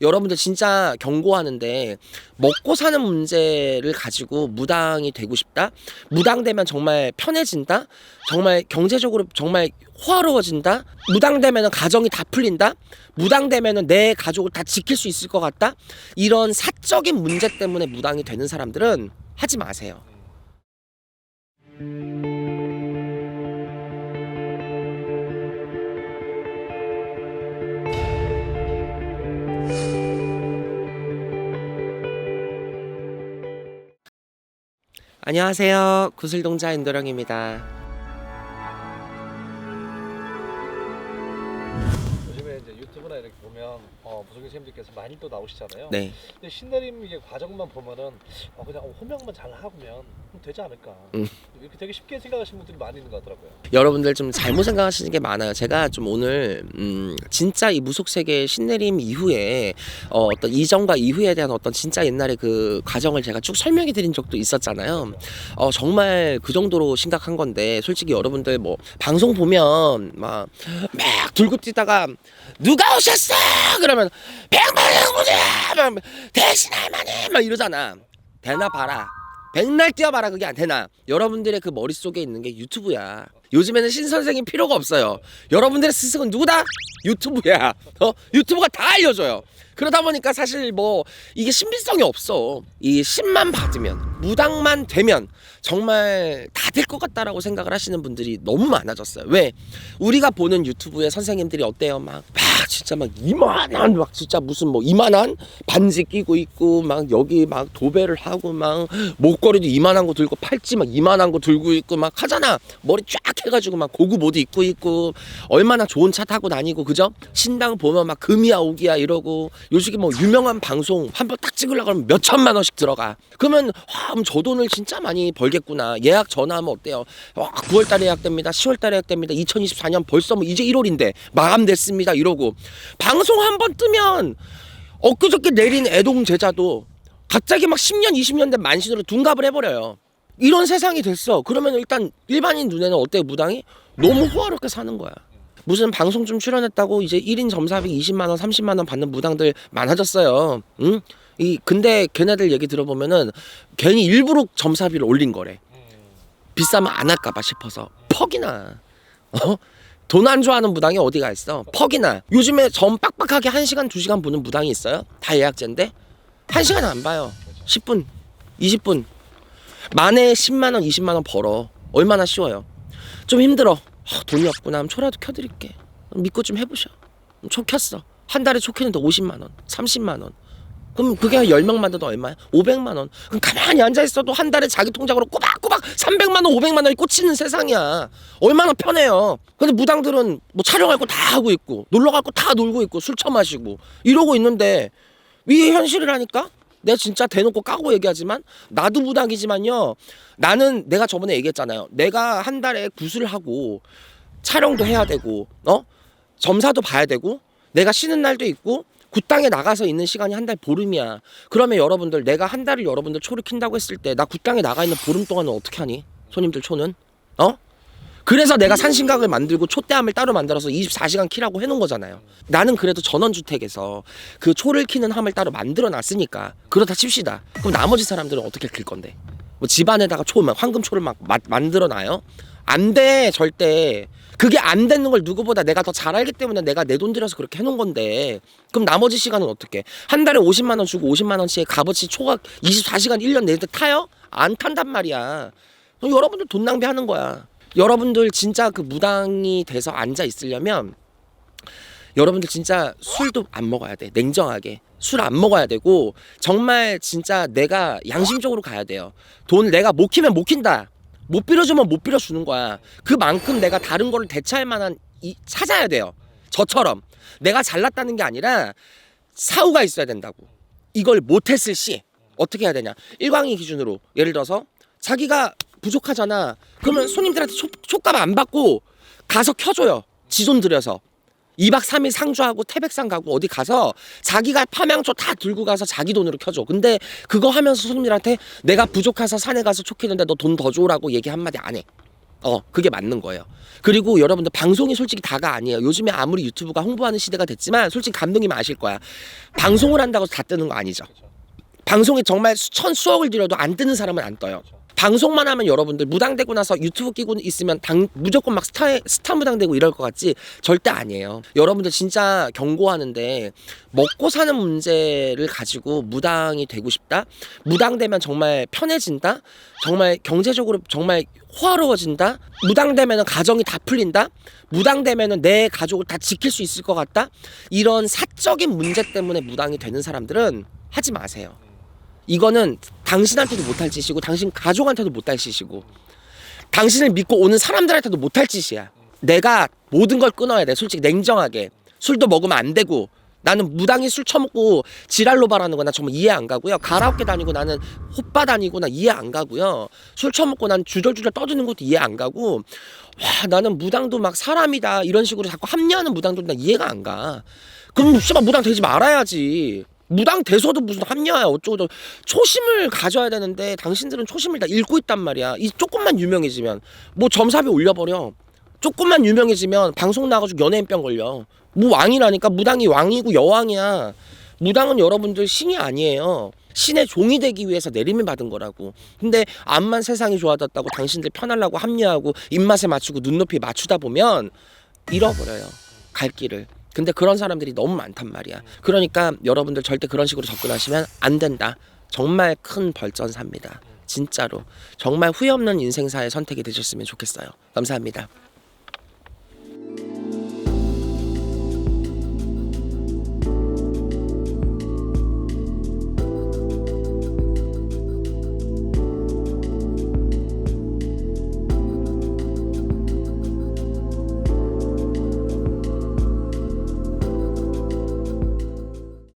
여러분들 진짜 경고하는데 먹고 사는 문제를 가지고 무당이 되고 싶다? 무당되면 정말 편해진다? 정말 경제적으로 정말 호화로워진다? 무당되면 가정이 다 풀린다? 무당되면 내 가족을 다 지킬 수 있을 것 같다? 이런 사적인 문제 때문에 무당이 되는 사람들은 하지 마세요. 안녕하세요. 구슬동자 인도령입니다. 유튜브나 이렇게 보면 어, 무속인 선생님들께서 많이 또 나오시잖아요. 네. 근데 신내림 이게 과정만 보면은 어, 그냥 어, 호명만 잘 하면 되지 않을까. 음. 이렇게 되게 쉽게 생각하시는 분들이 많이 있는 것 같더라고요. 여러분들 좀 잘못 생각하시는 게 많아요. 제가 좀 오늘 음, 진짜 이 무속 세계 신내림 이후에 어, 어떤 이전과 이후에 대한 어떤 진짜 옛날의 그 과정을 제가 쭉 설명해 드린 적도 있었잖아요. 어, 정말 그 정도로 심각한 건데 솔직히 여러분들 뭐 방송 보면 막 막 들고 뛰다가 누가 오셨어? 그러면 백만의 구제 막 이러잖아. 되나 봐라. 백날 뛰어봐라 그게 안 되나 여러분들의 그 머릿속에 있는 게 유튜브야 요즘에는 신 선생님 필요가 없어요 여러분들의 스승은 누구다? 유튜브야 어? 유튜브가 다 알려줘요 그러다 보니까 사실 뭐 이게 신빙성이 없어. 이 신만 받으면 무당만 되면 정말 다 될 것 같다라고 생각을 하시는 분들이 너무 많아졌어요. 왜? 우리가 보는 유튜브의 선생님들이 어때요? 막, 막 진짜 막 이만한 막 진짜 무슨 뭐 이만한 반지 끼고 있고 막 여기 막 도배를 하고 막 목걸이도 이만한 거 들고 팔찌 막 이만한 거 들고 있고 막 하잖아. 머리 쫙 해가지고 막 고급 옷 입고 있고 얼마나 좋은 차 타고 다니고 그죠? 신당 보면 막 금이야 오기야 이러고 요즘에 뭐 유명한 방송 한 번 딱 찍으려고 그러면 몇 천만 원씩 들어가. 그러면 와저 돈을 진짜 많이 벌겠구나. 예약 전화하면 어때요? 와 9월 달에 예약됩니다. 10월 달에 예약됩니다. 2024년 벌써 뭐 이제 1월인데 마감됐습니다. 이러고. 방송 한 번 뜨면 엊그저께 내린 애동 제자도 갑자기 막 10년 20년 된 만신으로 둔갑을 해버려요. 이런 세상이 됐어. 그러면 일단 일반인 눈에는 어때 무당이? 너무 호화롭게 사는 거야 무슨 방송 좀 출연했다고 이제 1인 점사비 20만 원 30만 원 받는 무당들 많아졌어요. 응? 이 근데 걔네들 얘기 들어보면은 괜히 일부러 점사비를 올린 거래. 비싸면 안 할까봐 싶어서. 퍽이나. 어? 돈 안 좋아하는 무당이 어디가 있어? 퍽이나. 요즘에 점 빡빡하게 1시간 2시간 보는 무당이 있어요? 다 예약제인데? 1시간 안 봐요. 10분 20분. 만에 10만원 20만원 벌어. 얼마나 쉬워요? 좀 힘들어 아, 돈이 없구나 하면 초라도 켜드릴게 믿고 좀 해보셔 초 켰어 한 달에 초 켰는데 50만 원 30만 원 그럼 그게 한 10명 만들도 얼마야? 500만 원. 그럼 가만히 앉아 있어도 한 달에 자기 통장으로 꼬박꼬박 300만 원, 500만 원이 꽂히는 세상이야. 얼마나 편해요. 근데 무당들은 뭐 촬영할 거 다 하고 있고 놀러 갈 거 다 놀고 있고 술 처마시고 이러고 있는데 이게 현실이라니까? 내가 진짜 대놓고 까고 얘기하지만 나도 무당이지만요. 나는 내가 저번에 얘기했잖아요. 내가 한 달에 구슬 하고 촬영도 해야 되고 어? 점사도 봐야 되고 내가 쉬는 날도 있고 굿땅에 나가서 있는 시간이 한 달 보름이야. 그러면 여러분들 내가 한 달을 여러분들 초를 킨다고 했을 때 나 굿땅에 나가 있는 보름 동안은 어떻게 하니? 손님들 초는? 어? 그래서 내가 산신각을 만들고 촛대함을 따로 만들어서 24시간 키라고 해놓은 거잖아요. 나는 그래도 전원주택에서 그 초를 키는 함을 따로 만들어 놨으니까 그렇다 칩시다. 그럼 나머지 사람들은 어떻게 클 건데? 뭐 집안에다가 초, 막 황금초를 막 마- 만들어 놔요? 안 돼, 절대. 그게 안 되는 걸 누구보다 내가 더 잘 알기 때문에 내가 내 돈 들여서 그렇게 해놓은 건데 그럼 나머지 시간은 어떻게? 한 달에 50만 원 주고 50만 원치의 값어치 초각 24시간 1년 내내 타요? 안 탄단 말이야. 여러분들 돈 낭비하는 거야. 여러분들 진짜 그 무당이 돼서 앉아 있으려면 여러분들 진짜 술도 안 먹어야 돼. 냉정하게. 술 안 먹어야 되고 정말 진짜 내가 양심적으로 가야 돼요. 돈 내가 못 키면 못 킨다. 못 빌어주면 못 빌어주는 거야. 그만큼 내가 다른 거를 대체할 만한 이, 찾아야 돼요. 저처럼 내가 잘났다는 게 아니라 사후가 있어야 된다고. 이걸 못했을 시 어떻게 해야 되냐? 일광이 기준으로 예를 들어서 자기가 부족하잖아. 그러면 손님들한테 초, 촉값 안 받고 가서 켜줘요. 지돈 들여서. 2박 3일 상주하고 태백산 가고 어디 가서 자기가 파명초 다 들고 가서 자기 돈으로 켜줘. 근데 그거 하면서 손님들한테 내가 부족해서 산에 가서 촉키는데 너 돈 더 줘라고 얘기 한마디 안 해. 어, 그게 맞는 거예요. 그리고 여러분들 방송이 솔직히 다가 아니에요. 요즘에 아무리 유튜브가 홍보하는 시대가 됐지만 솔직히 감독님 아실 거야. 방송을 한다고 다 뜨는 거 아니죠. 방송에 정말 수천 수억을 들여도 안 뜨는 사람은 안 떠요. 방송만 하면 여러분들 무당되고 나서 유튜브 끼고 있으면 당, 무조건 막 스타 스타 무당되고 이럴 것 같지 절대 아니에요. 여러분들 진짜 경고하는데 먹고 사는 문제를 가지고 무당이 되고 싶다. 무당되면 정말 편해진다. 정말 경제적으로 정말 호화로워진다. 무당되면 가정이 다 풀린다. 무당되면 내 가족을 다 지킬 수 있을 것 같다. 이런 사적인 문제 때문에 무당이 되는 사람들은 하지 마세요. 이거는 당신한테도 못할 짓이고 당신 가족한테도 못할 짓이고 당신을 믿고 오는 사람들한테도 못할 짓이야. 내가 모든 걸 끊어야 돼. 솔직히 냉정하게 술도 먹으면 안 되고 나는 무당히 술 처먹고 지랄로 바라는 거 나 정말 이해 안 가고요. 가라오케 다니고 나는 호빠 다니고 나 이해 안 가고요. 술 처먹고 난 주절주절 떠드는 것도 이해 안 가고 와 나는 무당도 막 사람이다 이런 식으로 자꾸 합리하는 무당도 나 이해가 안 가. 그럼 씨발 무당 되지 말아야지. 무당 돼서도 무슨 합리화야 어쩌고 저쩌고 초심을 가져야 되는데 당신들은 초심을 다 잃고 있단 말이야. 이 조금만 유명해지면 뭐 점삽이 올려버려. 조금만 유명해지면 방송 나가지고 연예인병 걸려. 뭐 왕이라니까 무당이 왕이고 여왕이야. 무당은 여러분들 신이 아니에요. 신의 종이 되기 위해서 내림을 받은 거라고. 근데 암만 세상이 좋아졌다고 당신들 편하려고 합리하고 입맛에 맞추고 눈높이 맞추다 보면 잃어버려요. 갈 길을. 근데 그런 사람들이 너무 많단 말이야. 그러니까 여러분들 절대 그런 식으로 접근하시면 안 된다. 정말 큰 벌전사입니다. 진짜로. 정말 후회 없는 인생사의 선택이 되셨으면 좋겠어요. 감사합니다.